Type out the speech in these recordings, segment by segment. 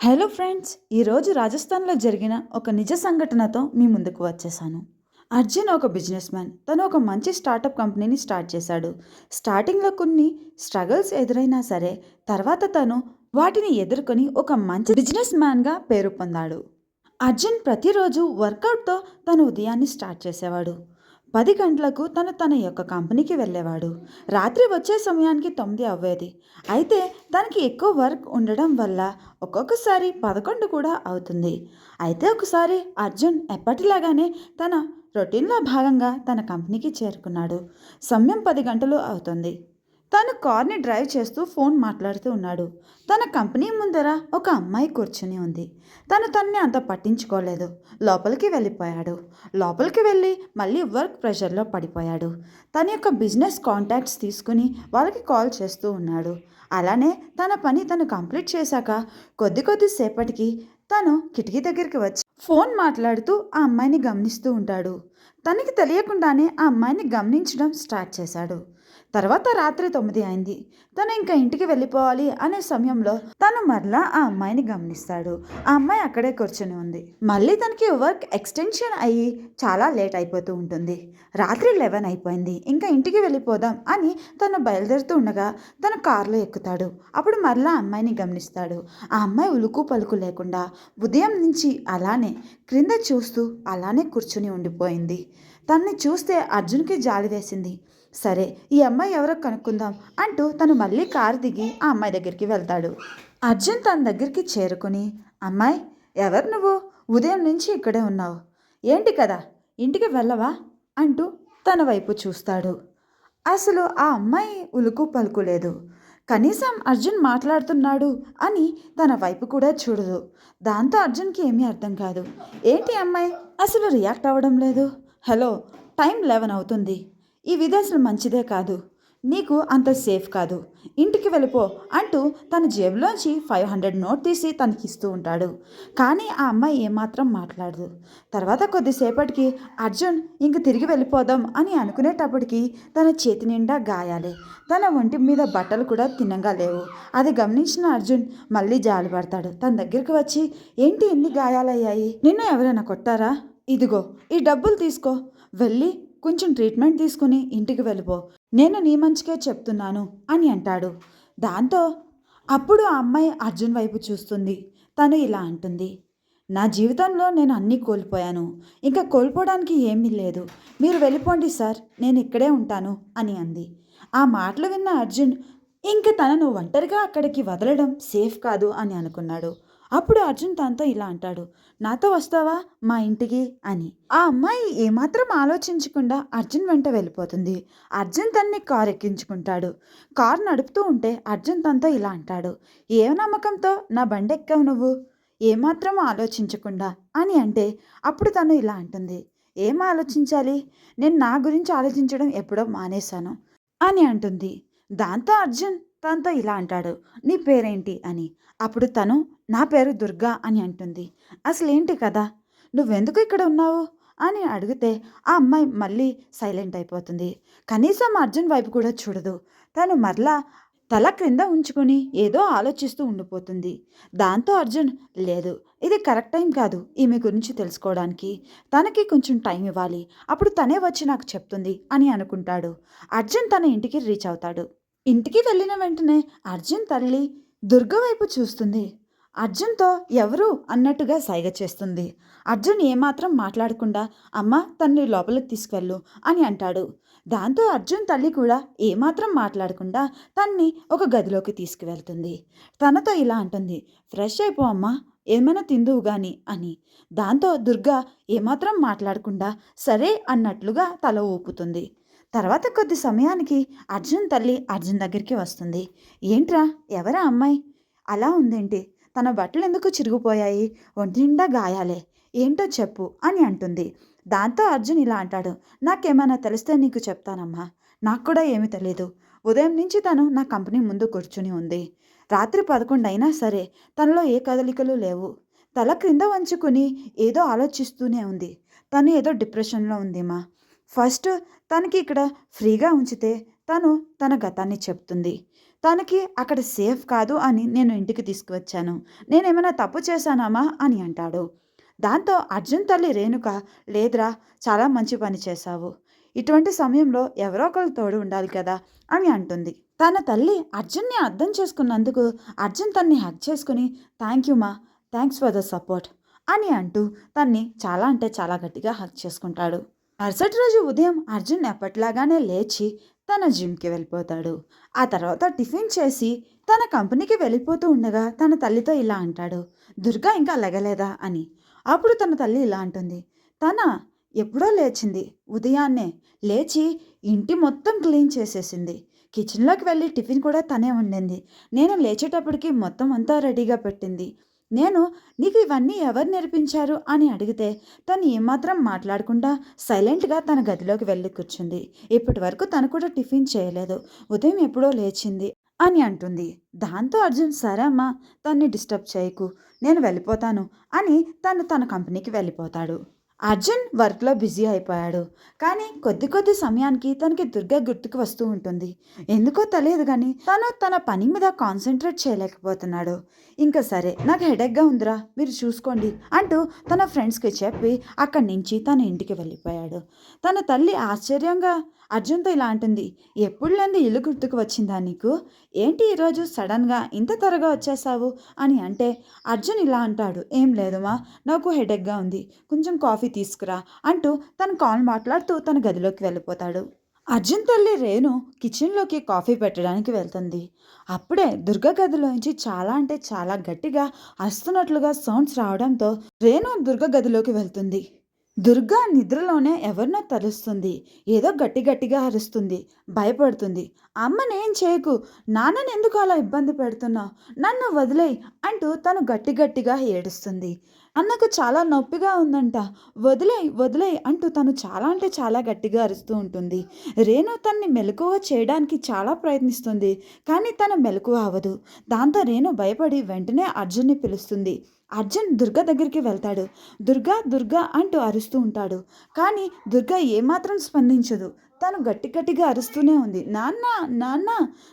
Hello friends ఈరోజు రాజస్థాన్లో జరిగిన ఒక నిజ సంఘటనతో మీ ముందుకు వచ్చేసాను. అర్జున్ ఒక బిజినెస్ మ్యాన్. తను ఒక మంచి స్టార్టప్ కంపెనీని స్టార్ట్ చేశాడు. స్టార్టింగ్లో కొన్ని స్ట్రగల్స్ ఎదురైనా సరే తర్వాత తను వాటిని ఎదుర్కొని ఒక మంచి బిజినెస్ మ్యాన్గా పేరు పొందాడు. అర్జున్ ప్రతిరోజు వర్కౌట్తో తన ఉదయాన్ని స్టార్ట్ చేసేవాడు. పది గంటలకు తను తన యొక్క కంపెనీకి వెళ్ళేవాడు. రాత్రి వచ్చే సమయానికి తొమ్మిది అవ్వేది. అయితే తనకి ఎక్కువ వర్క్ ఉండడం వల్ల ఒక్కొక్కసారి పదకొండు కూడా అవుతుంది. అయితే ఒకసారి అర్జున్ ఎప్పటిలాగానే తన రొటీన్లో భాగంగా తన కంపెనీకి చేరుకున్నాడు. సమయం పది గంటలు అవుతుంది. తను కార్ని డ్రైవ్ చేస్తూ ఫోన్ మాట్లాడుతూ ఉన్నాడు. తన కంపెనీ ముందర ఒక అమ్మాయి కూర్చుని ఉంది. తను తన్ని అంత పట్టించుకోలేదు. లోపలికి వెళ్ళిపోయాడు. లోపలికి వెళ్ళి మళ్ళీ వర్క్ ప్రెషర్లో పడిపోయాడు. తన యొక్క బిజినెస్ కాంటాక్ట్స్ తీసుకుని వాళ్ళకి కాల్ చేస్తూ ఉన్నాడు. అలానే తన పని తను కంప్లీట్ చేశాక కొద్ది కొద్ది సేపటికి తను కిటికీ దగ్గరికి వచ్చి ఫోన్ మాట్లాడుతూ ఆ అమ్మాయిని గమనిస్తూ ఉంటాడు. తనకి తెలియకుండానే ఆ అమ్మాయిని గమనించడం స్టార్ట్ చేశాడు. తర్వాత రాత్రి తొమ్మిది అయింది. తను ఇంకా ఇంటికి వెళ్ళిపోవాలి అనే సమయంలో తను మరలా ఆ అమ్మాయిని గమనిస్తాడు. ఆ అమ్మాయి అక్కడే కూర్చొని ఉంది. మళ్ళీ తనకి వర్క్ ఎక్స్టెన్షన్ అయ్యి చాలా లేట్ అయిపోతూ ఉంటుంది. రాత్రి లెవెన్ అయిపోయింది. ఇంకా ఇంటికి వెళ్ళిపోదాం అని తను బయలుదేరుతూ ఉండగా తన కారులో ఎక్కుతాడు. అప్పుడు మరలా అమ్మాయిని గమనిస్తాడు. ఆ అమ్మాయి ఉలుకు పలుకు లేకుండా ఉదయం నుంచి అలానే క్రింద చూస్తూ అలానే కూర్చుని ఉండిపోయింది. తన్ని చూస్తే అర్జున్కి జాలి వేసింది. సరే ఈ అమ్మాయి ఎవరో కనుక్కుందాం అంటూ తను మళ్ళీ కారు దిగి ఆ అమ్మాయి దగ్గరికి వెళ్తాడు. అర్జున్ తన దగ్గరికి చేరుకుని అమ్మాయి ఎవరు నువ్వు? ఉదయం నుంచి ఇక్కడే ఉన్నావు. ఏంటి కదా? ఇంటికి వెళ్ళవా? అంటూ తన వైపు చూస్తాడు. అసలు ఆ అమ్మాయి ఉలుకు పలుకులేదు కనీసం అర్జున్ మాట్లాడుతున్నాడు అని తన వైపు కూడా చూడదు. దాంతో అర్జున్కి ఏమీ అర్థం కాదు. ఏంటి అమ్మాయి? అసలు రియాక్ట్ అవ్వడం లేదు? హలో టైం లెవెన్ అవుతుంది. ఈ విదేశం మంచిదే కాదు. నీకు అంత సేఫ్ కాదు. ఇంటికి వెళ్ళిపో అంటూ తన జేబులోంచి ఫైవ్ హండ్రెడ్ నోట్ తీసి తనకి ఇస్తూ ఉంటాడు. కానీ ఆ అమ్మాయి ఏమాత్రం మాట్లాడదు. తర్వాత కొద్దిసేపటికి అర్జున్ ఇంక తిరిగి వెళ్ళిపోదాం అని అనుకునేటప్పటికి తన చేతి నిండా గాయాలే. తన ఒంటి మీద బట్టలు కూడా తిన్నంగా లేవు. అది గమనించిన అర్జున్ మళ్ళీ జాలి పడతాడు. తన దగ్గరికి వచ్చి ఏంటి ఎన్ని గాయాలయ్యాయి? నిన్ను ఎవరైనా కొట్టారా? ఇదిగో ఈ డబ్బులు తీసుకో. వెళ్ళి కొంచెం ట్రీట్మెంట్ తీసుకుని ఇంటికి వెళ్ళిపో. నేను నీ మంచికే చెప్తున్నాను అని అంటాడు. దాంతో అప్పుడు ఆ అమ్మాయి అర్జున్ వైపు చూస్తుంది. తను ఇలా అంటుంది. నా జీవితంలో నేను అన్నీ కోల్పోయాను. ఇంకా కోల్పోవడానికి ఏమీ లేదు. మీరు వెళ్ళిపోండి సార్. నేను ఇక్కడే ఉంటాను అని అంది. ఆ మాటలు విన్న అర్జున్ ఇంక తనను ఒంటరిగా అక్కడికి వదలడం సేఫ్ కాదు అని అనుకున్నాడు. అప్పుడు అర్జున్ తనతో ఇలా అంటాడు నాతో వస్తావా మా ఇంటికి? అని. ఆ అమ్మాయి ఏమాత్రం ఆలోచించకుండా అర్జున్ వెంట వెళ్ళిపోతుంది. అర్జున్ తన్ని కారు ఎక్కించుకుంటాడు. కారు నడుపుతూ ఉంటే అర్జున్ తనతో ఇలా అంటాడు ఏ నమ్మకంతో నా బండి ఎక్కావు నువ్వు? ఏమాత్రం ఆలోచించకుండా అని అంటే అప్పుడు తను ఇలా అంటుంది ఏం ఆలోచించాలి? నేను నా గురించి ఆలోచించడం ఎప్పుడో మానేశాను అని అంటుంది. దాంతో అర్జున్ తనతో ఇలా అంటాడు నీ పేరేంటి? అని. అప్పుడు తను నా పేరు దుర్గా అని అంటుంది. అసలేంటి కదా నువ్వెందుకు ఇక్కడ ఉన్నావు? అని అడిగితే ఆ అమ్మాయి మళ్ళీ సైలెంట్ అయిపోతుంది. కనీసం అర్జున్ వైపు కూడా చూడదు. తను మరలా తల క్రింద ఉంచుకొని ఏదో ఆలోచిస్తూ ఉండిపోతుంది. దాంతో అర్జున్ లేదు ఇది కరెక్ట్ టైం కాదు ఈమె గురించి తెలుసుకోవడానికి. తనకి కొంచెం టైం ఇవ్వాలి. అప్పుడు తనే వచ్చి నాకు చెప్తుంది అని అనుకుంటాడు. అర్జున్ తన ఇంటికి రీచ్ అవుతాడు. ఇంటికి వెళ్ళిన వెంటనే అర్జున్ తల్లి దుర్గ వైపు చూస్తుంది. అర్జున్తో ఎవరు అన్నట్టుగా సైగ చేస్తుంది. అర్జున్ ఏమాత్రం మాట్లాడకుండా అమ్మ తన్ని లోపలికి తీసుకెళ్ళు అని అంటాడు. దాంతో అర్జున్ తల్లి కూడా ఏమాత్రం మాట్లాడకుండా తన్ని ఒక గదిలోకి తీసుకువెళ్తుంది. తనతో ఇలా అంటుంది ఫ్రెష్ అయిపో అమ్మా ఏమైనా తిందువు గాని అని. దాంతో దుర్గా ఏమాత్రం మాట్లాడకుండా సరే అన్నట్లుగా తల ఊపుతుంది. తర్వాత కొద్ది సమయానికి అర్జున్ తల్లి అర్జున్ దగ్గరికి వస్తుంది. ఏంట్రా? ఎవరా అమ్మాయి? అలా ఉందేంటి? తన బట్టలు ఎందుకు చిరిగిపోయాయి? ఒంటి నిండా గాయాలే. ఏంటో చెప్పు అని అంటుంది. దాంతో అర్జున్ ఇలా అంటాడు. నాకేమైనా తెలిస్తే నీకు చెప్తానమ్మా. నాకు కూడా ఏమీ తెలియదు ఉదయం నుంచి తను నా కంపెనీ ముందు కూర్చుని ఉంది. రాత్రి పదకొండు అయినా సరే తనలో ఏ కదలికలు లేవు. తల క్రింద వంచుకుని ఏదో ఆలోచిస్తూనే ఉంది. తను ఏదో డిప్రెషన్లో ఉందిమా? ఫస్ట్ తనకి ఇక్కడ ఫ్రీగా ఉంచితే తను తన గతాన్ని చెప్తుంది. తనకి అక్కడ సేఫ్ కాదు అని నేను ఇంటికి తీసుకువచ్చాను. నేనేమైనా తప్పు చేశానామా అని అంటాడు. దాంతో అర్జున్ తల్లి రేణుక లేదురా చాలా మంచి పని చేశావు. ఇటువంటి సమయంలో ఎవరో ఒకరు తోడు ఉండాలి కదా అని అంటుంది. తన తల్లి అర్జున్ని అర్థం చేసుకున్నందుకు అర్జున్ తన్ని హక్ చేసుకుని థ్యాంక్ యూ మా థ్యాంక్స్ ఫర్ ద సపోర్ట్ అని అంటూ తన్ని చాలా అంటే చాలా గట్టిగా హక్ చేసుకుంటాడు. మరుసటి రోజు ఉదయం అర్జున్ ఎప్పట్లాగానే లేచి తన జిమ్కి వెళ్ళిపోతాడు. ఆ తర్వాత టిఫిన్ చేసి తన కంపెనీకి వెళ్ళిపోతూ ఉండగా తన తల్లితో ఇలా అంటాడు దుర్గా ఇంకా లెగలేదా? అని. అప్పుడు తన తల్లి ఇలా అంటుంది తన ఎప్పుడో లేచింది. ఉదయాన్నే లేచి ఇంటి మొత్తం క్లీన్ చేసేసింది. కిచెన్లోకి వెళ్ళి టిఫిన్ కూడా తనే వండింది. నేను లేచేటప్పటికి మొత్తం అంతా రెడీగా పెట్టింది. నేను నీకు ఇవన్నీ ఎవరు నేర్పించారు? అని అడిగితే తను ఏమాత్రం మాట్లాడకుండా సైలెంట్గా తన గదిలోకి వెళ్ళి కూర్చుంది. ఇప్పటి వరకు తను కూడా టిఫిన్ చేయలేదు. ఉదయం ఎప్పుడో లేచింది అని అంటుంది. దాంతో అర్జున్ సరే అమ్మా తన్ని డిస్టర్బ్ చేయకు. నేను వెళ్ళిపోతాను అని తను తన కంపెనీకి వెళ్ళిపోతాడు. అర్జున్ వర్క్లో బిజీ అయిపోయాడు. కానీ కొద్ది కొద్ది సమయానికి తనకి దుర్గ గుర్తుకు వస్తూ ఉంటుంది. ఎందుకో తెలియదు కానీ తను తన పని మీద కాన్సన్ట్రేట్ చేయలేకపోతున్నాడు. ఇంకా సరే నాకు హెడేక్గా ఉందిరా మీరు చూసుకోండి అంటూ తన ఫ్రెండ్స్కి చెప్పి అక్కడి నుంచి తన ఇంటికి వెళ్ళిపోయాడు. తన తల్లి ఆశ్చర్యంగా అర్జున్తో ఇలా అంటుంది ఎప్పుడు ఇల్లు గుర్తుకు వచ్చిందా నీకు? ఏంటి ఈరోజు సడన్గా ఇంత త్వరగా వచ్చేసావు అని అంటే అర్జున్ ఇలా అంటాడు ఏం లేదుమా నాకు హెడేక్గా ఉంది కొంచెం కాఫీ తీసుకురా అంటూ తన కాల్ మాట్లాడుతూ తన గదిలోకి వెళ్ళిపోతాడు. అర్జున్ తల్లి రేణు కిచెన్లోకి కాఫీ పెట్టడానికి వెళ్తుంది. అప్పుడే దుర్గ గదిలోంచి చాలా అంటే చాలా గట్టిగా అరుస్తున్నట్లుగా సౌండ్స్ రావడంతో రేణు దుర్గ గదిలోకి వెళ్తుంది. దుర్గా నిద్రలోనే ఎవరినో తలుస్తుంది. ఏదో గట్టి గట్టిగా అరుస్తుంది. భయపడుతుంది. అమ్మనేం చేయకు? నాన్నని ఎందుకు అలా ఇబ్బంది పెడుతున్నావు? నన్ను వదిలేయి అంటూ తను గట్టి గట్టిగా ఏడుస్తుంది. అన్నకు చాలా నొప్పిగా ఉందంట. వదిలే వదిలే అంటూ తను చాలా అంటే చాలా గట్టిగా అరుస్తూ ఉంటుంది. రేణు తన్ని మెలకువ చేయడానికి చాలా ప్రయత్నిస్తుంది కానీ తను మెలకువ అవ్వదు. దాంతో రేణు భయపడి వెంటనే అర్జున్ని పిలుస్తుంది. అర్జున్ దుర్గా దగ్గరికి వెళ్తాడు. దుర్గా దుర్గా అంటూ అరుస్తూ ఉంటాడు. కానీ దుర్గా ఏమాత్రం స్పందించదు. తను గట్టి గట్టిగా అరుస్తూనే ఉంది. నాన్న నాన్న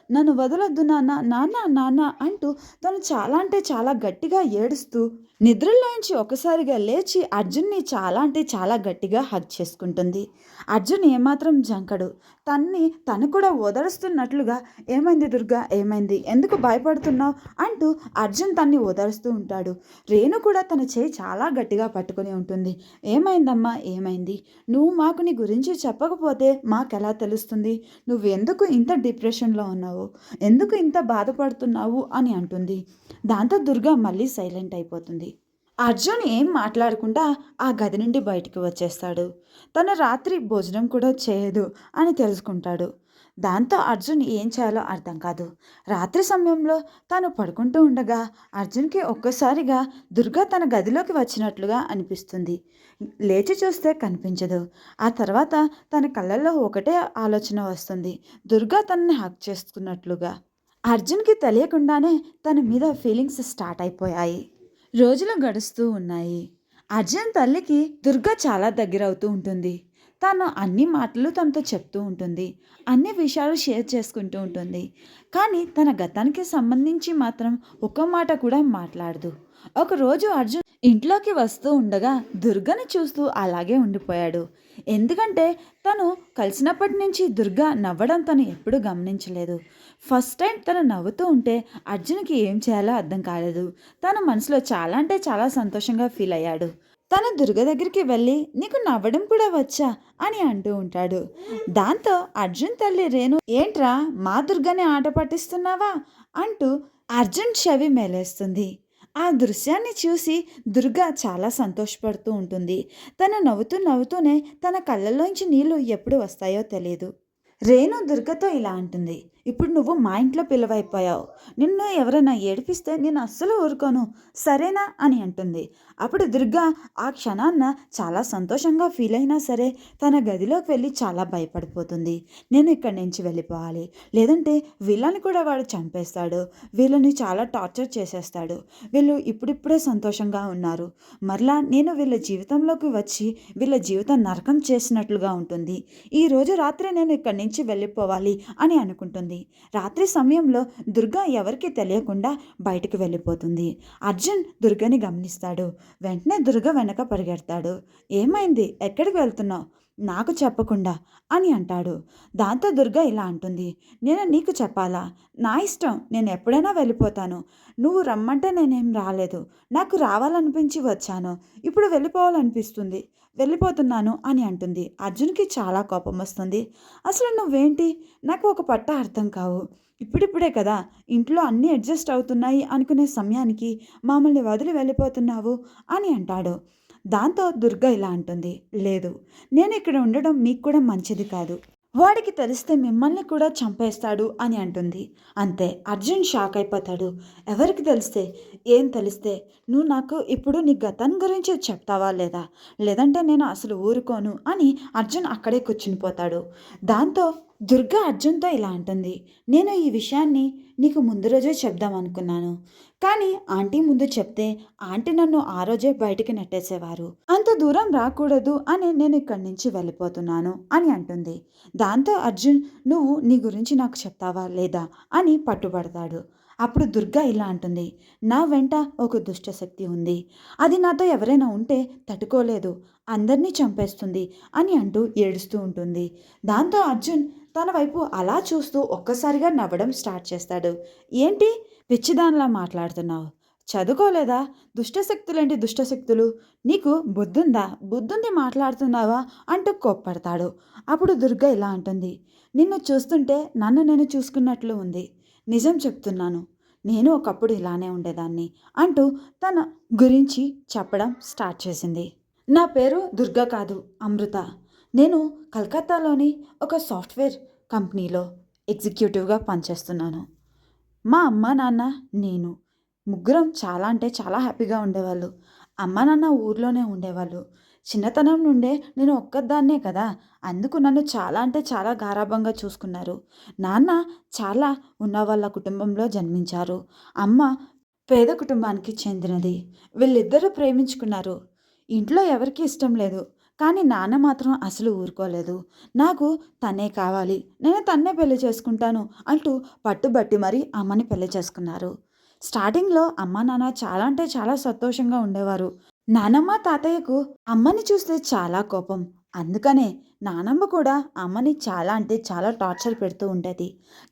నన్ను వదలొద్దు నాన్న నాన్న నాన్న అంటూ తను చాలా అంటే చాలా గట్టిగా ఏడుస్తూ నిద్రలోంచి ఒకసారిగా లేచి అర్జున్ని చాలా అంటే చాలా గట్టిగా హగ్ చేసుకుంటుంది. అర్జున్ ఏమాత్రం జంకడు. తన్ని తను కూడా ఓదరుస్తున్నట్లుగా ఏమైంది దుర్గా? ఏమైంది? ఎందుకు భయపడుతున్నావు? అంటూ అర్జున్ తన్ని ఓదరుస్తూ ఉంటాడు. రేణు కూడా తన చేయి చాలా గట్టిగా పట్టుకుని ఉంటుంది. ఏమైందమ్మా? ఏమైంది? నువ్వు మాకు నీ గురించి చెప్పకపోతే మాకెలా తెలుస్తుంది? నువ్వు ఎందుకు ఇంత డిప్రెషన్లో ఉన్నావు? ఎందుకు ఇంత బాధపడుతున్నావు? అని అంటుంది. దాంతో దుర్గా మళ్ళీ సైలెంట్ అయిపోతుంది. అర్జున్ ఏం మాట్లాడకుండా ఆ గది నుండి బయటికి వచ్చేస్తాడు. తను రాత్రి భోజనం కూడా చేయదు అని తెలుసుకుంటాడు. దాంతో అర్జున్ ఏం చేయాలో అర్థం కాదు. రాత్రి సమయంలో తాను పడుకుంటూ ఉండగా అర్జున్కి ఒక్కసారిగా దుర్గా తన గదిలోకి వచ్చినట్లుగా అనిపిస్తుంది. లేచి చూస్తే కనిపించదు. ఆ తర్వాత తన కళ్ళల్లో ఒకటే ఆలోచన వస్తుంది. దుర్గా తనని హక్ చేసుకున్నట్లుగా అర్జున్కి తెలియకుండానే తన మీద ఫీలింగ్స్ స్టార్ట్ అయిపోయాయి. రోజులు గడుస్తూ ఉన్నాయి. అర్జున్ తల్లికి దుర్గా చాలా దగ్గర అవుతూ ఉంటుంది. తను అన్ని మాటలు తనతో చెప్తూ ఉంటుంది. అన్ని విషయాలు షేర్ చేసుకుంటూ ఉంటుంది. కానీ తన గతానికి సంబంధించి మాత్రం ఒక్క మాట కూడా మాట్లాడదు. ఒకరోజు అర్జున్ ఇంట్లోకి వస్తూ ఉండగా దుర్గని చూస్తూ అలాగే ఉండిపోయాడు. ఎందుకంటే తను కలిసినప్పటి నుంచి దుర్గా నవ్వడం తను ఎప్పుడూ గమనించలేదు. ఫస్ట్ టైం తను నవ్వుతూ ఉంటే అర్జున్కి ఏం చేయాలో అర్థం కాలేదు. తన మనసులో చాలా అంటే చాలా సంతోషంగా ఫీల్ అయ్యాడు. తన దుర్గ దగ్గరికి వెళ్ళి నీకు నవ్వడం కూడా వచ్చా? అని అంటూ ఉంటాడు. దాంతో అర్జున్ తల్లి రేణు ఏంట్రా? మా దుర్గని ఆట పట్టిస్తున్నావా? అంటూ అర్జున్ చెవి మేలేస్తుంది. ఆ దృశ్యాన్ని చూసి దుర్గ చాలా సంతోషపడుతూ ఉంటుంది. తను నవ్వుతూ నవ్వుతూనే తన కళ్ళల్లోంచి నీళ్ళు ఎప్పుడు వస్తాయో తెలియదు రేణు దుర్గతో ఇలా అంటుంది. ఇప్పుడు నువ్వు మా ఇంట్లో పిల్లవైపోయావు. నిన్ను ఎవరైనా ఏడిపిస్తే నేను అస్సలు ఊరుకోను. సరేనా? అని అంటుంది. అప్పుడు దుర్గా ఆ క్షణాన్న చాలా సంతోషంగా ఫీల్ అయినా సరే తన గదిలోకి వెళ్ళి చాలా భయపడిపోతుంది. నేను ఇక్కడి నుంచి వెళ్ళిపోవాలి. లేదంటే వీళ్ళని కూడా వాడు చంపేస్తాడు. వీళ్ళని చాలా టార్చర్ చేసేస్తాడు. వీళ్ళు ఇప్పుడిప్పుడే సంతోషంగా ఉన్నారు. మరలా నేను వీళ్ళ జీవితంలోకి వచ్చి వీళ్ళ జీవితం నరకం చేసినట్లుగా ఉంటుంది. ఈ రోజు రాత్రి నేను ఇక్కడి నుంచి వెళ్ళిపోవాలి అని అనుకుంటుంది. ఉంటుంది రాత్రి సమయంలో దుర్గా ఎవరికీ తెలియకుండా బయటికి వెళ్ళిపోతుంది. అర్జున్ దుర్గని గమనిస్తాడు. వెంటనే దుర్గ వెనక పరిగెడతాడు. ఏమైంది? ఎక్కడికి వెళ్తున్నావు? నాకు చెప్పకుండా అని అంటాడు. దాంతో దుర్గ ఇలా అంటుంది. నేను నీకు చెప్పాలా? నా ఇష్టం. నేను ఎప్పుడైనా వెళ్ళిపోతాను. నువ్వు రమ్మంటే నేనేం రాలేదు. నాకు రావాలనిపించి వచ్చాను. ఇప్పుడు వెళ్ళిపోవాలనిపిస్తుంది. వెళ్ళిపోతున్నాను అని అంటుంది. అర్జున్కి చాలా కోపం వస్తుంది. అసలు నువ్వేంటి? నాకు ఒక పట్ట అర్థం కావు. ఇప్పుడిప్పుడే కదా ఇంట్లో అన్నీ అడ్జస్ట్ అవుతున్నాయి అనుకునే సమయానికి మమ్మల్ని వదిలి వెళ్ళిపోతున్నావు అని అంటాడు. దాంతో దుర్గ ఇలా అంటుంది. లేదు నేను ఇక్కడ ఉండడం మీకు కూడా మంచిది కాదు. వాడికి తెలిస్తే మిమ్మల్ని కూడా చంపేస్తాడు అని అంటుంది. అంతే అర్జున్ షాక్ అయిపోతాడు. ఎవరికి తెలిస్తే? ఏం తెలిస్తే? నువ్వు నాకు ఇప్పుడు నీ గతం గురించి చెప్తావా లేదా? లేదంటే నేను అసలు ఊరుకోను అని అర్జున్ అక్కడే కూర్చునిపోతాడు దాంతో దుర్గా అర్జున్తో ఇలా అంటుంది. నేను ఈ విషయాన్ని నీకు ముందు రోజే చెప్దాం అనుకున్నాను. కానీ ఆంటీ ముందు చెప్తే ఆంటీ నన్ను ఆ రోజే బయటికి నెట్టేసేవారు. అంత దూరం రాకూడదు అని నేను ఇక్కడి నుంచి వెళ్ళిపోతున్నాను అని అంటుంది. దాంతో అర్జున్ నువ్వు నీ గురించి నాకు చెప్తావా లేదా? అని పట్టుబడతాడు. అప్పుడు దుర్గా ఇలా అంటుంది. నా వెంట ఒక దుష్టశక్తి ఉంది. అది నాతో ఎవరైనా ఉంటే తట్టుకోలేదు. అందరినీ చంపేస్తుంది అని అంటూ ఏడుస్తూ ఉంటుంది. దాంతో అర్జున్ తన వైపు అలా చూస్తూ ఒక్కసారిగా నవ్వడం స్టార్ట్ చేస్తాడు. ఏంటి? పిచ్చిదానిలా మాట్లాడుతున్నావు. చదువుకోలేదా? దుష్టశక్తులేంటి దుష్టశక్తులు? నీకు బుద్ధుందా? బుద్ధుంది మాట్లాడుతున్నావా? అంటూ కోప్పడతాడు. అప్పుడు దుర్గ ఇలా అంటుంది. నిన్ను చూస్తుంటే నన్ను నేను చూసుకున్నట్లు ఉంది. నిజం చెప్తున్నాను. నేను ఒకప్పుడు ఇలానే ఉండేదాన్ని అంటూ తన గురించి చెప్పడం స్టార్ట్ చేసింది. నా పేరు దుర్గ కాదు అమృత. నేను కలకత్తాలోని ఒక సాఫ్ట్వేర్ కంపెనీలో ఎగ్జిక్యూటివ్గా పనిచేస్తున్నాను. మా అమ్మ నాన్న నేను ముగ్గురం చాలా అంటే చాలా హ్యాపీగా ఉండేవాళ్ళు. అమ్మ నాన్న ఊర్లోనే ఉండేవాళ్ళు. చిన్నతనం నుండే నేను ఒక్కదాన్నే కదా అందుకు నన్ను చాలా అంటే చాలా గారాబంగా చూసుకున్నారు. నాన్న చాలా ఉన్న వాళ్ళ కుటుంబంలో జన్మించారు. అమ్మ పేద కుటుంబానికి చెందినది. వీళ్ళిద్దరూ ప్రేమించుకున్నారు. ఇంట్లో ఎవరికి ఇష్టం లేదు. కానీ నాన్న మాత్రం అసలు ఊరుకోలేదు. నాకు తనే కావాలి. నేను తన్నే పెళ్ళి చేసుకుంటాను అంటూ పట్టుబట్టి మరీ అమ్మని పెళ్ళి చేసుకున్నారు. స్టార్టింగ్లో అమ్మ నాన్న చాలా అంటే చాలా సంతోషంగా ఉండేవారు. నానమ్మ తాతయ్యకు అమ్మని చూస్తే చాలా కోపం. అందుకనే నానమ్మ కూడా అమ్మని చాలా అంటే చాలా టార్చర్ పెడుతూ ఉండేది.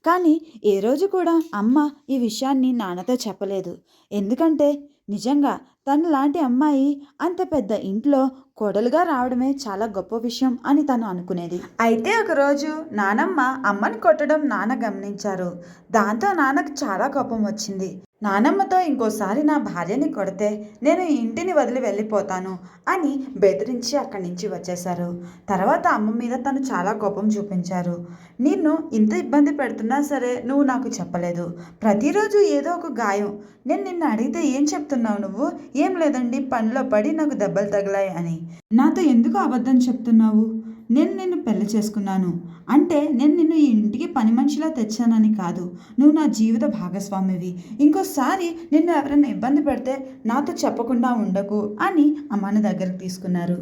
కానీ ఏ రోజు కూడా అమ్మ ఈ విషయాన్ని నాన్నతో చెప్పలేదు. ఎందుకంటే నిజంగా తను లాంటి అమ్మాయి అంత పెద్ద ఇంట్లో కోడలుగా రావడమే చాలా గొప్ప విషయం అని తను అనుకునేది. అయితే ఒకరోజు నానమ్మ అమ్మని కొట్టడం నాన్న గమనించారు. దాంతో నాన్నకు చాలా కోపం వచ్చింది. నానమ్మతో ఇంకోసారి నా భార్యని కొడితే నేను ఇంటిని వదిలి వెళ్ళిపోతాను అని బెదిరించి అక్కడి నుంచి వచ్చేశారు. తర్వాత అమ్మ మీద తను చాలా కోపం చూపించారు. నిన్ను ఇంత ఇబ్బంది పెడుతున్నా సరే నువ్వు నాకు చెప్పలేదు. ప్రతిరోజు ఏదో ఒక గాయం. నేను నిన్ను అడిగితే ఏం చెప్తున్నావు నువ్వు? ఏం లేదండి పనిలో పడి నాకు దెబ్బలు తగిలాయి అని. నాతో ఎందుకు అబద్ధం చెప్తున్నావు? నేను నిన్ను పెళ్ళి చేసుకున్నాను. అంటే నేను నిన్ను ఈ ఇంటికి పని మనిషిలా తెచ్చానని కాదు. నువ్వు నా జీవిత భాగస్వామివి. ఇంకోసారి నిన్ను ఎవరైనా ఇబ్బంది పెడితే నాతో చెప్పకుండా ఉండకు అని అమ్మని దగ్గరకు తీసుకున్నారు.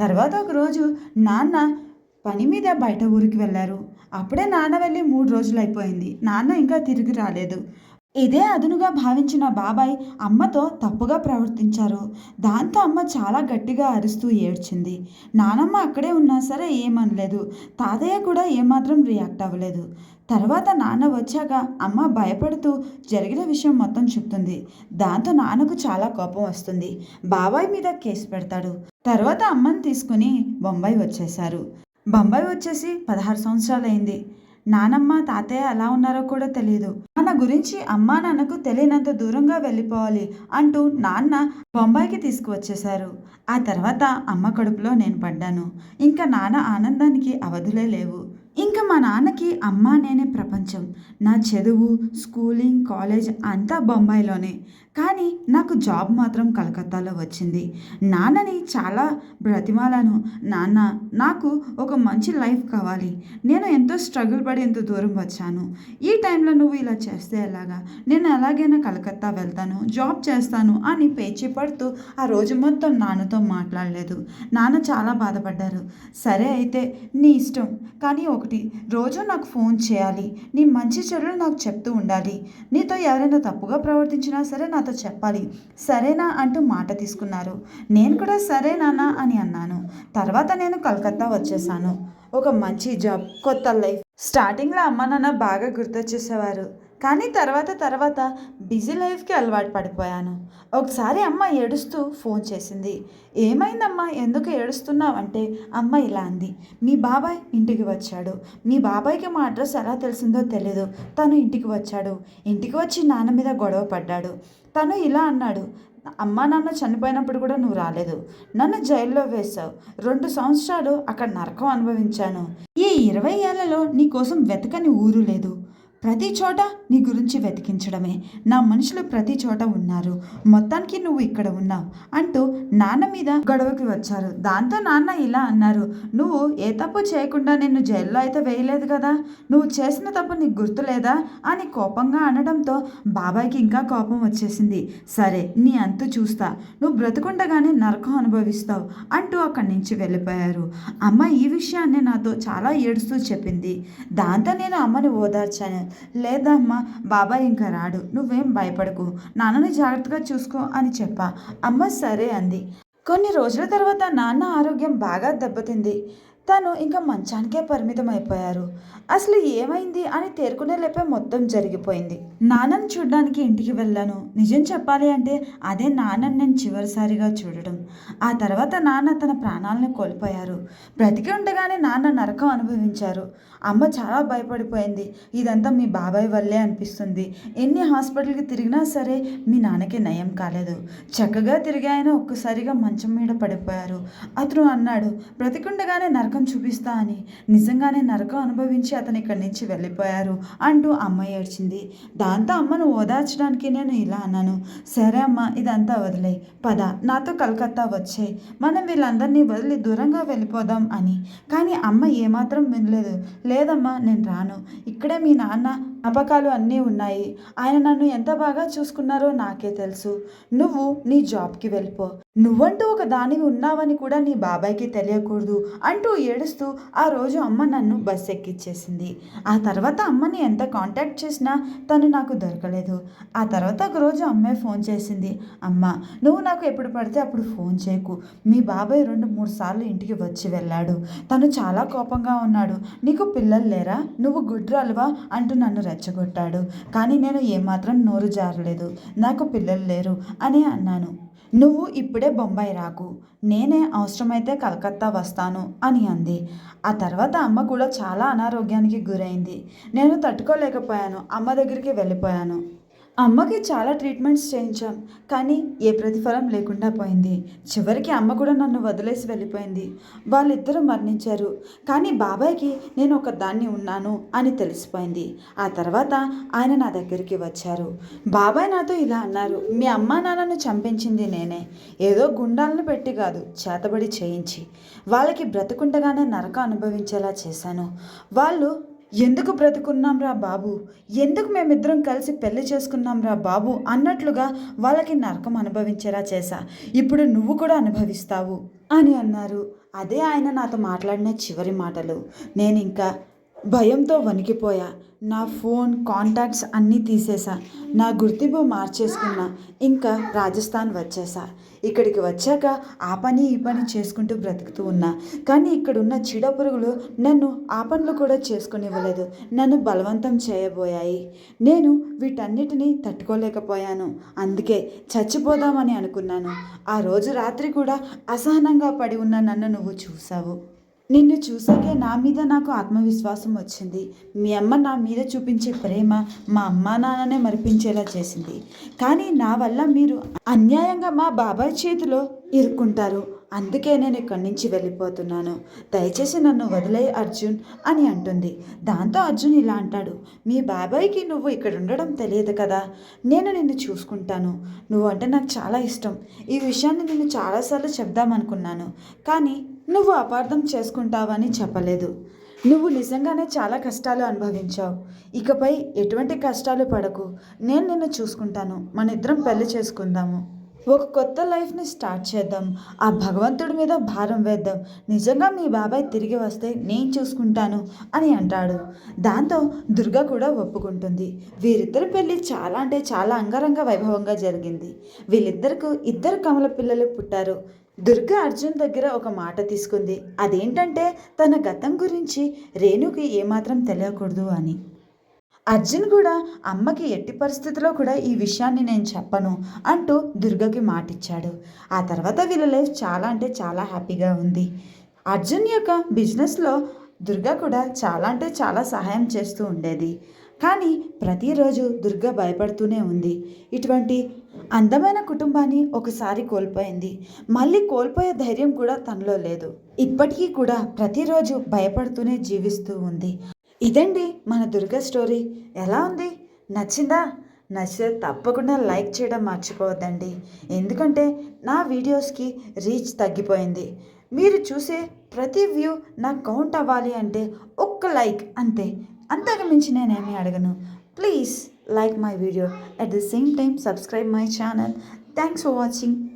తర్వాత ఒకరోజు నాన్న పని మీద బయట ఊరికి వెళ్ళారు. అప్పుడే నాన్న వెళ్ళి మూడు రోజులు అయిపోయింది. నాన్న ఇంకా తిరిగి రాలేదు. ఇదే అదునుగా భావించిన బాబాయ్ అమ్మతో తప్పుగా ప్రవర్తించారు. దాంతో అమ్మ చాలా గట్టిగా అరుస్తూ ఏడ్చింది. నానమ్మ అక్కడే ఉన్నా సరే ఏమనలేదు. తాతయ్య కూడా ఏమాత్రం రియాక్ట్ అవ్వలేదు. తర్వాత నాన్న వచ్చాక అమ్మ భయపడుతూ జరిగిన విషయం మొత్తం చెప్తుంది. దాంతో నాన్నకు చాలా కోపం వస్తుంది. బాబాయ్ మీద కేసు పెడతాడు. తర్వాత అమ్మని తీసుకుని బొంబాయి వచ్చేశారు. బొంబాయి వచ్చేసి పదహారు సంవత్సరాలైంది. నానమ్మ తాతయ్య ఎలా ఉన్నారో కూడా తెలియదు మన గురించి అమ్మా నాన్నకు తెలియనంత దూరంగా వెళ్ళిపోవాలి అంటూ నాన్న బొంబాయికి తీసుకువచ్చేశారు. ఆ తర్వాత అమ్మ కడుపులో నేను పడ్డాను. ఇంకా నాన్న ఆనందానికి అవధులే లేవు. ఇంకా మా నాన్నకి అమ్మ నేనే ప్రపంచం. నా చదువు స్కూలింగ్ కాలేజ్ అంతా బొంబాయిలోనే. కానీ నాకు జాబ్ మాత్రం కలకత్తాలో వచ్చింది. నాన్నని చాలా బ్రతిమాలను. నాన్న నాకు ఒక మంచి లైఫ్ కావాలి. నేను ఎంతో స్ట్రగుల్ పడి ఎంత దూరం వచ్చాను. ఈ టైంలో నువ్వు ఇలా చేస్తే ఎలాగా? నేను ఎలాగైనా కలకత్తా వెళ్తాను జాబ్ చేస్తాను అని పేచి పడుతూ ఆ రోజు మొత్తం నాన్నతో మాట్లాడలేదు. నాన్న చాలా బాధపడ్డారు. సరే అయితే నీ ఇష్టం. కానీ ఒకటి. రోజు నాకు ఫోన్ చేయాలి. నీ మంచి చెడులు నాకు చెప్తూ ఉండాలి. నీతో ఎవరైనా తప్పుగా ప్రవర్తించినా సరే నాతో చెప్పాలి. సరేనా అంటూ మాట తీసుకున్నారు. నేను కూడా సరే అని అన్నాను. తర్వాత నేను కలకత్తా వచ్చేసాను. ఒక మంచి జాబ్ కొత్త లైఫ్. స్టార్టింగ్లో అమ్మ నాన్న బాగా గుర్తొచ్చేసేవారు. కానీ తర్వాత తర్వాత బిజీ లైఫ్కి అలవాటు పడిపోయాను. ఒకసారి అమ్మ ఏడుస్తూ ఫోన్ చేసింది. ఏమైందమ్మా? ఎందుకు ఏడుస్తున్నావు? అంటే అమ్మ ఇలా అంది. మీ బాబాయ్ ఇంటికి వచ్చాడు. మీ బాబాయ్కి మా అడ్రస్ ఎలా తెలిసిందో తెలీదు. తను ఇంటికి వచ్చాడు. ఇంటికి వచ్చి నాన్న మీద గొడవ పడ్డాడు. తను ఇలా అన్నాడు. అమ్మా నాన్న చనిపోయినప్పుడు కూడా నువ్వు రాలేదు. నన్ను జైల్లో వేశావు. రెండు సంవత్సరాలు అక్కడ నరకం అనుభవించాను. ఈ ఇరవై ఏళ్ళలో నీ కోసం వెతకని ఊరు లేదు. ప్రతి చోట నీ గురించి వెతికించడమే. నా మనుషులు ప్రతి చోట ఉన్నారు. మొత్తానికి నువ్వు ఇక్కడ ఉన్నావు అంటూ నాన్న మీద గొడవకి వచ్చారు. దాంతో నాన్న ఇలా అన్నారు నువ్వు ఏ తప్పు చేయకుండా నిన్ను జైల్లో అయితే వేయలేదు కదా? నువ్వు చేసిన తప్పు నీకు గుర్తులేదా? అని కోపంగా అనడంతో బాబాయ్కి ఇంకా కోపం వచ్చేసింది. సరే నీ అంతు చూస్తా. నువ్వు బ్రతుకుండగానే నరకం అనుభవిస్తావు అంటూ అక్కడి నుంచి వెళ్ళిపోయారు. అమ్మ ఈ విషయాన్ని నాతో చాలా ఏడుస్తూ చెప్పింది. దాంతో నేను అమ్మని ఓదార్చాను. లేదమ్మా బాబాయ్ ఇంకా రాడు. నువ్వేం భయపడకు. నాన్నని జాగ్రత్తగా చూసుకో అని చెప్పా. అమ్మ సరే అంది. కొన్ని రోజుల తర్వాత నాన్న ఆరోగ్యం బాగా దెబ్బతింది. తను ఇంకా మంచానికే పరిమితం అయిపోయారు అసలు ఏమైంది అని తేరుకునే లేపే మొత్తం జరిగిపోయింది. నాన్నని చూడడానికి ఇంటికి వెళ్ళాను. నిజం చెప్పాలి అంటే అదే నాన్నని నేను చివరిసారిగా చూడడం. ఆ తర్వాత నాన్న తన ప్రాణాలను కోల్పోయారు. బ్రతికి ఉండగానే నాన్న నరకం అనుభవించారు. అమ్మ చాలా భయపడిపోయింది. ఇదంతా మీ బాబాయ్ వల్లే అనిపిస్తుంది. ఎన్ని హాస్పిటల్కి తిరిగినా సరే మీ నాన్నకి నయం కాలేదు. చక్కగా తిరిగి ఆయన ఒక్కసారిగా మంచం మీద పడిపోయారు. అతను అన్నాడు బ్రతికుండగానే నరకం చూపిస్తా అని నిజంగానే నరకం అనుభవించి అతను ఇక్కడి నుంచి వెళ్ళిపోయారు అంటూ అమ్మ ఏడ్చింది. దాంతో అమ్మను ఓదార్చడానికి నేను ఇలా అన్నాను. సరే అమ్మ ఇదంతా వదిలే పద నాతో కలకత్తా వచ్చాయి. మనం వీళ్ళందరినీ వదిలి దూరంగా వెళ్ళిపోదాం అని. కానీ అమ్మ ఏమాత్రం వినలేదు. లేదమ్మా నేను రాను. ఇక్కడే మీ నాన్న జ్ఞాపకాలు అన్నీ ఉన్నాయి. ఆయన నన్ను ఎంత బాగా చూసుకున్నారో నాకే తెలుసు. నువ్వు నీ జాబ్కి వెళ్ళిపో. నువ్వంటూ ఒక దానివి ఉన్నావని కూడా నీ బాబాయ్కి తెలియకూడదు అంటూ ఏడుస్తూ ఆ రోజు అమ్మ నన్ను బస్ ఎక్కిచ్చేసింది. ఆ తర్వాత అమ్మని ఎంత కాంటాక్ట్ చేసినా తను నాకు దొరకలేదు. ఆ తర్వాత ఒక రోజు అమ్మే ఫోన్ చేసింది. అమ్మ నువ్వు నాకు ఎప్పుడు పడితే అప్పుడు ఫోన్ చేయకు. మీ బాబాయ్ రెండు మూడు సార్లు ఇంటికి వచ్చి వెళ్ళాడు. తను చాలా కోపంగా ఉన్నాడు. నీకు పిల్లలు లేరా? నువ్వు గుడ్రాలువా? అంటూ నన్ను రెచ్చగొట్టాడు. కానీ నేను ఏమాత్రం నోరు జారలేదు. నాకు పిల్లలు లేరు అని అన్నాను. నువ్వు ఇప్పుడే బొంబాయి రాకు. నేనే అవసరమైతే కలకత్తా వస్తాను అని అంది. ఆ తర్వాత అమ్మ కూడా చాలా అనారోగ్యానికి గురైంది. నేను తట్టుకోలేకపోయాను. అమ్మ దగ్గరికి వెళ్ళిపోయాను. అమ్మకి చాలా ట్రీట్మెంట్స్ చేయించాం కానీ ఏ ప్రతిఫలం లేకుండా పోయింది. చివరికి అమ్మ కూడా నన్ను వదిలేసి వెళ్ళిపోయింది. వాళ్ళిద్దరూ మరణించారు. కానీ బాబాయ్కి నేను ఒక దాన్ని ఉన్నాను అని తెలిసిపోయింది. ఆ తర్వాత ఆయన నా దగ్గరికి వచ్చారు. బాబాయ్ నాతో ఇలా అన్నారు మీ అమ్మా నాన్నను చంపించింది నేనే. ఏదో గుండాలను పెట్టి కాదు చేతబడి చేయించి. వాళ్ళకి బ్రతుకుండగానే నరక అనుభవించేలా చేశాను. వాళ్ళు ఎందుకు బ్రతుకున్నాం రా బాబు? ఎందుకు మేమిద్దరం కలిసి పెళ్ళి చేసుకున్నాం రా బాబు? అన్నట్లుగా వాళ్ళకి నరకం అనుభవించేలా చేశా. ఇప్పుడు నువ్వు కూడా అనుభవిస్తావు. అని అన్నారు. అదే ఆయన నాతో మాట్లాడిన చివరి మాటలు. నేను ఇంకా భయంతో వణికిపోయా. నా ఫోన్ కాంటాక్ట్స్ అన్నీ తీసేసా నా గుర్తింపు మార్చేసుకున్నా. ఇంకా రాజస్థాన్ వచ్చేసా ఇక్కడికి వచ్చాక ఆ పని ఈ పని చేసుకుంటూ బ్రతుకుతూ ఉన్నా. కానీ ఇక్కడున్న చీడ పురుగులు నన్ను ఆ పనులు కూడా చేసుకునివ్వలేదు. నన్ను బలవంతం చేయబోయాయి. నేను వీటన్నిటినీ తట్టుకోలేకపోయాను. అందుకే చచ్చిపోదామని అనుకున్నాను. ఆ రోజు రాత్రి కూడా అసహనంగా పడి ఉన్న నన్ను నువ్వు చూసావు నిన్ను చూసాకే నా మీద నాకు ఆత్మవిశ్వాసం వచ్చింది. మీ అమ్మ నా మీద చూపించే ప్రేమ మా అమ్మా నాన్ననే మరిపించేలా చేసింది. కానీ నా వల్ల మీరు అన్యాయంగా మా బాబాయ్ చేతిలో ఇరుక్కుంటారు. అందుకే నేను ఇక్కడి నుంచి వెళ్ళిపోతున్నాను. దయచేసి నన్ను వదిలే అర్జున్ అని అంటుంది. దాంతో అర్జున్ ఇలా అంటాడు. మీ బాబాయ్కి నువ్వు ఇక్కడ ఉండడం తెలియదు కదా. నేను నిన్ను చూసుకుంటాను. నువ్వు అంటే నాకు చాలా ఇష్టం. ఈ విషయాన్ని నేను చాలాసార్లు చెప్దామనుకున్నాను. కానీ నువ్వు అపార్థం చేసుకుంటావని చెప్పలేదు. నువ్వు నిజంగానే చాలా కష్టాలు అనుభవించావు. ఇకపై ఎటువంటి కష్టాలు పడకు. నేను నిన్ను చూసుకుంటాను. మన ఇద్దరం పెళ్ళి చేసుకుందాము. ఒక కొత్త లైఫ్ని స్టార్ట్ చేద్దాం. ఆ భగవంతుడి మీద భారం వేద్దాం. నిజంగా మీ బాబాయ్ తిరిగి వస్తే నేను చూసుకుంటాను అని అంటాడు. దాంతో దుర్గ కూడా ఒప్పుకుంటుంది. వీరిద్దరి పెళ్ళి చాలా అంటే చాలా అంగరంగ వైభవంగా జరిగింది. వీళ్ళిద్దరికి ఇద్దరు కమల పిల్లలు పుట్టారు. దుర్గా అర్జున్ దగ్గర ఒక మాట తీసుకుంది. అదేంటంటే తన గతం గురించి రేణుకి ఏమాత్రం తెలియకూడదు అని. అర్జున్ కూడా అమ్మకి ఎట్టి పరిస్థితిలో కూడా ఈ విషయాన్ని నేను చెప్పను అంటూ దుర్గకి మాటిచ్చాడు. ఆ తర్వాత వీళ్ళ లైఫ్ చాలా అంటే చాలా హ్యాపీగా ఉంది. అర్జున్ యొక్క బిజినెస్లో దుర్గా కూడా చాలా అంటే చాలా సహాయం చేస్తూ ఉండేది. కానీ ప్రతిరోజు దుర్గా భయపడుతూనే ఉంది. ఇటువంటి అందమైన కుటుంబాన్ని ఒకసారి కోల్పోయింది. మళ్ళీ కోల్పోయే ధైర్యం కూడా తనలో లేదు. ఇప్పటికీ కూడా ప్రతిరోజు భయపడుతూనే జీవిస్తూ ఉంది. ఇదండి మన దుర్గ స్టోరీ. ఎలా ఉంది? నచ్చిందా? నచ్చితే తప్పకుండా లైక్ చేయడం మర్చిపోవద్దండి. ఎందుకంటే నా వీడియోస్కి రీచ్ తగ్గిపోయింది. మీరు చూసే ప్రతి వ్యూ నాకు కౌంట్ అవ్వాలి అంటే ఒక్క లైక్ అంతే. అంతకు మించి నేనేమీ అడగను. Please. like my video. At the same time, subscribe my channel. Thanks for watching.